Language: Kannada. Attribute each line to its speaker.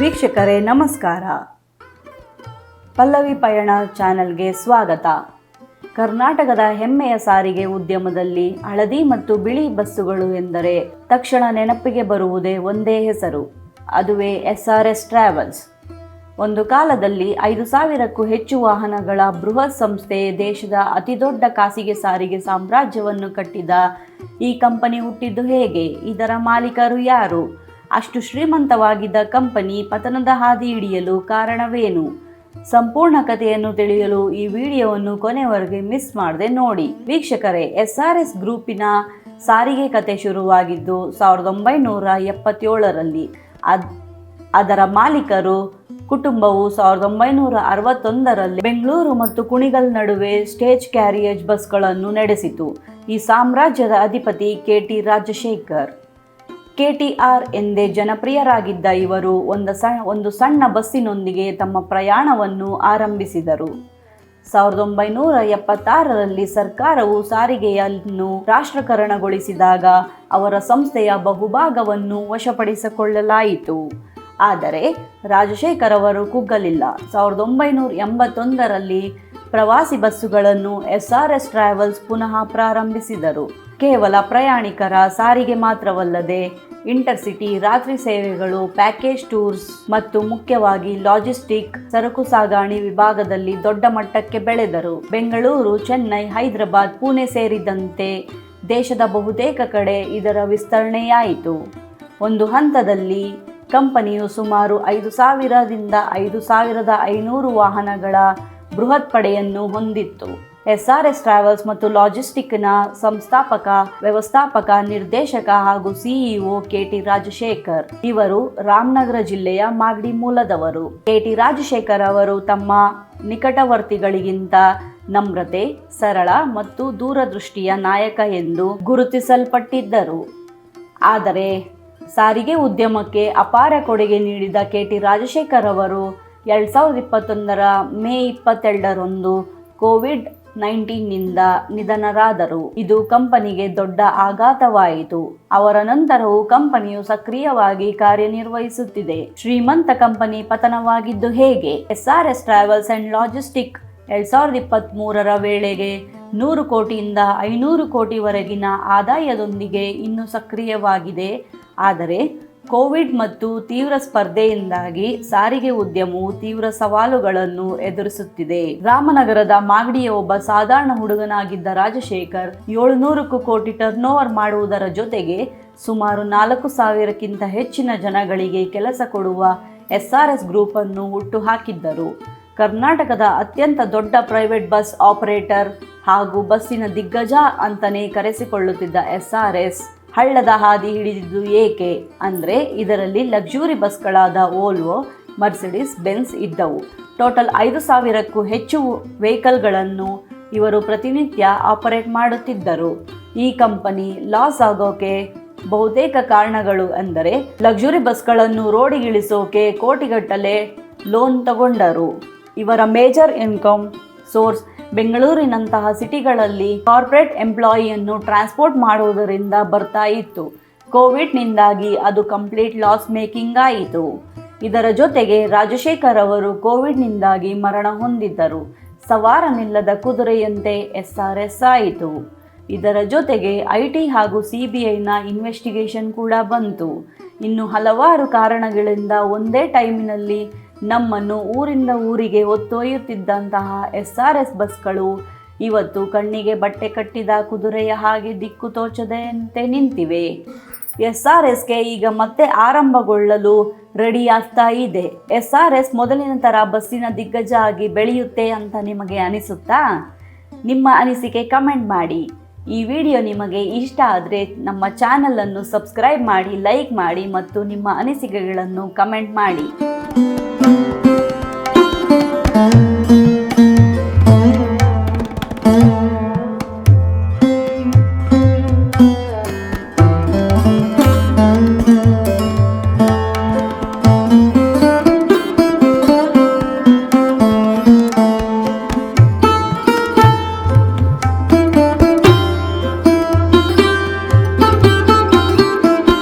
Speaker 1: ವೀಕ್ಷಕರೇ, ನಮಸ್ಕಾರ. ಪಲ್ಲವಿ ಪಯಣ ಚಾನೆಲ್ಗೆ ಸ್ವಾಗತ. ಕರ್ನಾಟಕದ ಹೆಮ್ಮೆಯ ಸಾರಿಗೆ ಉದ್ಯಮದಲ್ಲಿ ಹಳದಿ ಮತ್ತು ಬಿಳಿ ಬಸ್ಸುಗಳು ಎಂದರೆ ತಕ್ಷಣ ನೆನಪಿಗೆ ಬರುವುದೇ ಒಂದೇ ಹೆಸರು. ಅದುವೇ ಎಸ್ ಆರ್ ಎಸ್ ಟ್ರಾವೆಲ್ಸ್. ಒಂದು ಕಾಲದಲ್ಲಿ ಐದು ಸಾವಿರಕ್ಕೂ ಹೆಚ್ಚು ವಾಹನಗಳ ಬೃಹತ್ ಸಂಸ್ಥೆ ದೇಶದ ಅತಿದೊಡ್ಡ ಖಾಸಗಿ ಸಾರಿಗೆ ಸಾಮ್ರಾಜ್ಯವನ್ನು ಕಟ್ಟಿದ ಈ ಕಂಪನಿ ಹುಟ್ಟಿದ್ದು ಹೇಗೆ? ಇದರ ಮಾಲೀಕರು ಯಾರು? ಅಷ್ಟು ಶ್ರೀಮಂತವಾಗಿದ್ದ ಕಂಪನಿ ಪತನದ ಹಾದಿ ಹಿಡಿಯಲು ಕಾರಣವೇನು? ಸಂಪೂರ್ಣ ಕಥೆಯನ್ನು ತಿಳಿಯಲು ಈ ವಿಡಿಯೋವನ್ನು ಕೊನೆವರೆಗೆ ಮಿಸ್ ಮಾಡದೆ ನೋಡಿ. ವೀಕ್ಷಕರೇ ಎಸ್ ಆರ್ ಎಸ್ ಗ್ರೂಪಿನ ಸಾರಿಗೆ ಕತೆ ಶುರುವಾಗಿದ್ದು ಸಾವಿರದ ಒಂಬೈನೂರ ಎಪ್ಪತ್ತೇಳರಲ್ಲಿ. ಅದ್, ಅದರ ಮಾಲೀಕರು ಕುಟುಂಬವು ಸಾವಿರದ ಒಂಬೈನೂರ ಅರವತ್ತೊಂದರಲ್ಲಿ ಬೆಂಗಳೂರು ಮತ್ತು ಕುಣಿಗಲ್ ನಡುವೆ ಸ್ಟೇಜ್ ಕ್ಯಾರಿಯೇಜ್ ಬಸ್ಗಳನ್ನು ನಡೆಸಿತು. ಈ ಸಾಮ್ರಾಜ್ಯದ ಅಧಿಪತಿ K T Rajashekar. K T R ಎಂದೇ ಜನಪ್ರಿಯರಾಗಿದ್ದ ಇವರು ಒಂದು ಸಣ್ಣ ಒಂದು ಸಣ್ಣ ಬಸ್ಸಿನೊಂದಿಗೆ ತಮ್ಮ ಪ್ರಯಾಣವನ್ನು ಆರಂಭಿಸಿದರು. ಸಾವಿರದ ಒಂಬೈನೂರ ಎಪ್ಪತ್ತಾರರಲ್ಲಿ ಸರ್ಕಾರವು ಸಾರಿಗೆಯನ್ನು ರಾಷ್ಟ್ರೀಕರಣಗೊಳಿಸಿದಾಗ ಅವರ ಸಂಸ್ಥೆಯ ಬಹುಭಾಗವನ್ನು ವಶಪಡಿಸಿಕೊಳ್ಳಲಾಯಿತು. ಆದರೆ ರಾಜಶೇಖರ್ ಅವರು ಕುಗ್ಗಲಿಲ್ಲ. ಸಾವಿರದ ಒಂಬೈನೂರ ಎಂಬತ್ತೊಂದರಲ್ಲಿ ಪ್ರವಾಸಿ ಬಸ್ಸುಗಳನ್ನು ಎಸ್ ಆರ್ ಎಸ್ ಟ್ರಾವೆಲ್ಸ್ ಪುನಃ ಪ್ರಾರಂಭಿಸಿದರು. ಕೇವಲ ಪ್ರಯಾಣಿಕರ ಸಾರಿಗೆ ಮಾತ್ರವಲ್ಲದೆ ಇಂಟರ್ಸಿಟಿ ರಾತ್ರಿ ಸೇವೆಗಳು, ಪ್ಯಾಕೇಜ್ ಟೂರ್ಸ್ ಮತ್ತು ಮುಖ್ಯವಾಗಿ ಲಾಜಿಸ್ಟಿಕ್ ಸರಕು ಸಾಗಾಣಿ ವಿಭಾಗದಲ್ಲಿ ದೊಡ್ಡ ಮಟ್ಟಕ್ಕೆ ಬೆಳೆದರು. ಬೆಂಗಳೂರು, ಚೆನ್ನೈ, ಹೈದರಾಬಾದ್, ಪುಣೆ ಸೇರಿದಂತೆ ದೇಶದ ಬಹುತೇಕ ಕಡೆ ಇದರ ವಿಸ್ತರಣೆಯಾಯಿತು. ಒಂದು ಹಂತದಲ್ಲಿ ಕಂಪನಿಯು ಸುಮಾರು ಐದು ಸಾವಿರದಿಂದ ಐದು ಸಾವಿರದ ಐನೂರು ವಾಹನಗಳ ಬೃಹತ್ ಪಡೆಯನ್ನು ಹೊಂದಿತ್ತು. ಎಸ್ ಆರ್ ಎಸ್ ಟ್ರಾವೆಲ್ಸ್ ಮತ್ತು ಲಾಜಿಸ್ಟಿಕ್ನ ಸಂಸ್ಥಾಪಕ, ವ್ಯವಸ್ಥಾಪಕ, ನಿರ್ದೇಶಕ ಹಾಗೂ ಸಿಇಒ ಕೆ ಟಿ ರಾಜಶೇಖರ್ ಇವರು ರಾಮನಗರ ಜಿಲ್ಲೆಯ ಮಾಗಡಿ ಮೂಲದವರು. ಕೆ ಟಿ ರಾಜಶೇಖರ್ ಅವರು ತಮ್ಮ ನಿಕಟವರ್ತಿಗಳಿಗಿಂತ ನಮ್ರತೆ, ಸರಳ ಮತ್ತು ದೂರದೃಷ್ಟಿಯ ನಾಯಕ ಎಂದು ಗುರುತಿಸಲ್ಪಟ್ಟಿದ್ದರು. ಆದರೆ ಸಾರಿಗೆ ಉದ್ಯಮಕ್ಕೆ ಅಪಾರ ಕೊಡುಗೆ ನೀಡಿದ ಕೆ ಟಿ ರಾಜಶೇಖರ್ ಅವರು ಎರಡು ಸಾವಿರದ ಇಪ್ಪತ್ತೊಂದರ ಮೇ ಇಪ್ಪತ್ತೆರಡರಂದು ಕೋವಿಡ್ ನೈನ್ಟೀನ್ನಿಂದ ನಿಧನರಾದರು. ಇದು ಕಂಪನಿಗೆ ದೊಡ್ಡ ಆಘಾತವಾಯಿತು. ಅವರ ನಂತರವೂ ಕಂಪನಿಯು ಸಕ್ರಿಯವಾಗಿ ಕಾರ್ಯನಿರ್ವಹಿಸುತ್ತಿದೆ. ಶ್ರೀಮಂತ ಕಂಪನಿ ಪತನವಾಗಿದ್ದು ಹೇಗೆ? S R S travels and logistic ಎರಡ್ ಸಾವಿರದ ಇಪ್ಪತ್ತ್ ಮೂರರ ವೇಳೆಗೆ ನೂರು ಕೋಟಿಯಿಂದ ಐನೂರು ಕೋಟಿವರೆಗಿನ ಆದಾಯದೊಂದಿಗೆ ಇನ್ನೂ ಸಕ್ರಿಯವಾಗಿದೆ. ಆದರೆ ಕೋವಿಡ್ ಮತ್ತು ತೀವ್ರ ಸ್ಪರ್ಧೆಯಿಂದಾಗಿ ಸಾರಿಗೆ ಉದ್ಯಮವು ತೀವ್ರ ಸವಾಲುಗಳನ್ನು ಎದುರಿಸುತ್ತಿದೆ. ರಾಮನಗರದ ಮಾಗಡಿಯ ಒಬ್ಬ ಸಾಧಾರಣ ಹುಡುಗನಾಗಿದ್ದ ರಾಜಶೇಖರ್ ಏಳುನೂರಕ್ಕೂ ಕೋಟಿ ಟರ್ನ್ ಮಾಡುವುದರ ಜೊತೆಗೆ ಸುಮಾರು ನಾಲ್ಕು ಸಾವಿರಕ್ಕಿಂತ ಹೆಚ್ಚಿನ ಜನಗಳಿಗೆ ಕೆಲಸ ಕೊಡುವ ಎಸ್ ಆರ್ ಎಸ್ ಗ್ರೂಪ್ ಅನ್ನು ಹುಟ್ಟು ಹಾಕಿದ್ದರು ಕರ್ನಾಟಕದ ಅತ್ಯಂತ ದೊಡ್ಡ ಪ್ರೈವೇಟ್ ಬಸ್ ಆಪರೇಟರ್ ಹಾಗೂ ಬಸ್ಸಿನ ದಿಗ್ಗಜ ಅಂತಲೇ ಕರೆಸಿಕೊಳ್ಳುತ್ತಿದ್ದ ಎಸ್ಆರ್ಎಸ್ ಆರ್ ಎಸ್ ಹಳ್ಳದ ಹಾದಿ ಹಿಡಿದಿದ್ದು ಏಕೆ? ಅಂದರೆ ಇದರಲ್ಲಿ ಲಕ್ಸುರಿ ಬಸ್ಗಳಾದ ಓಲ್ವೋ ಮರ್ಸಿಡಿಸ್, ಬೆನ್ಸ್ ಇದ್ದವು. ಟೋಟಲ್ ಐದು ಸಾವಿರಕ್ಕೂ ಹೆಚ್ಚು ವೆಹಿಕಲ್ಗಳನ್ನು ಇವರು ಪ್ರತಿನಿತ್ಯ ಆಪರೇಟ್ ಮಾಡುತ್ತಿದ್ದರು. ಈ ಕಂಪನಿ ಲಾಸ್ ಆಗೋಕೆ ಬಹುತೇಕ ಕಾರಣಗಳು ಅಂದರೆ ಲಕ್ಸುರಿ ಬಸ್ಗಳನ್ನು ರೋಡಿಗಿಳಿಸೋಕೆ ಕೋಟಿಗಟ್ಟಲೆ ಲೋನ್ ತಗೊಂಡರು. ಇವರ ಮೇಜರ್ ಇನ್ಕಮ್ ಸೋರ್ಸ್ ಬೆಂಗಳೂರಿನಂತಹ ಸಿಟಿಗಳಲ್ಲಿ ಕಾರ್ಪೊರೇಟ್ ಎಂಪ್ಲಾಯಿಯನ್ನು ಟ್ರಾನ್ಸ್ಪೋರ್ಟ್ ಮಾಡುವುದರಿಂದ ಬರ್ತಾ ಇತ್ತು. ಕೋವಿಡ್ನಿಂದಾಗಿ ಅದು ಕಂಪ್ಲೀಟ್ ಲಾಸ್ ಮೇಕಿಂಗ್ ಆಯಿತು. ಇದರ ಜೊತೆಗೆ ರಾಜಶೇಖರ್ ಅವರು ಕೋವಿಡ್ನಿಂದಾಗಿ ಮರಣ ಹೊಂದಿದ್ದರು. ಸವಾರನಿಲ್ಲದ ಕುದುರೆಯಂತೆ ಎಸ್ಆರ್ಎಸ್ ಆರ್ ಎಸ್ ಆಯಿತು. ಇದರ ಜೊತೆಗೆ ಐ ಟಿ ಹಾಗೂ ಸಿ ಬಿ ಐನ ಇನ್ವೆಸ್ಟಿಗೇಷನ್ ಕೂಡ ಬಂತು. ಇನ್ನು ಹಲವಾರು ಕಾರಣಗಳಿಂದ ಒಂದೇ ಟೈಮಿನಲ್ಲಿ ನಮ್ಮನ್ನು ಊರಿಂದ ಊರಿಗೆ ಹೊತ್ತೊಯ್ಯುತ್ತಿದ್ದಂತಹ ಎಸ್ ಆರ್ ಎಸ್ ಬಸ್ಗಳು ಇವತ್ತು ಕಣ್ಣಿಗೆ ಬಟ್ಟೆ ಕಟ್ಟಿದ ಕುದುರೆಯ ಹಾಗೆ ದಿಕ್ಕು ತೋಚದಂತೆ ನಿಂತಿವೆ. ಎಸ್ ಆರ್ ಎಸ್ಗೆ ಈಗ ಮತ್ತೆ ಆರಂಭಗೊಳ್ಳಲು ರೆಡಿಯಾಗ್ತಾ ಇದೆ. ಎಸ್ ಆರ್ ಎಸ್ ಮೊದಲಿನ ಥರ ಬಸ್ಸಿನ ದಿಗ್ಗಜ ಆಗಿ ಬೆಳೆಯುತ್ತೆ ಅಂತ ನಿಮಗೆ ಅನಿಸುತ್ತಾ? ನಿಮ್ಮ ಅನಿಸಿಕೆ ಕಮೆಂಟ್ ಮಾಡಿ. ಈ ವಿಡಿಯೋ ನಿಮಗೆ ಇಷ್ಟ ಆದರೆ ನಮ್ಮ ಚಾನಲನ್ನು ಸಬ್ಸ್ಕ್ರೈಬ್ ಮಾಡಿ ಲೈಕ್ ಮಾಡಿ ಮತ್ತು ನಿಮ್ಮ ಅನಿಸಿಕೆಗಳನ್ನು ಕಮೆಂಟ್ ಮಾಡಿ.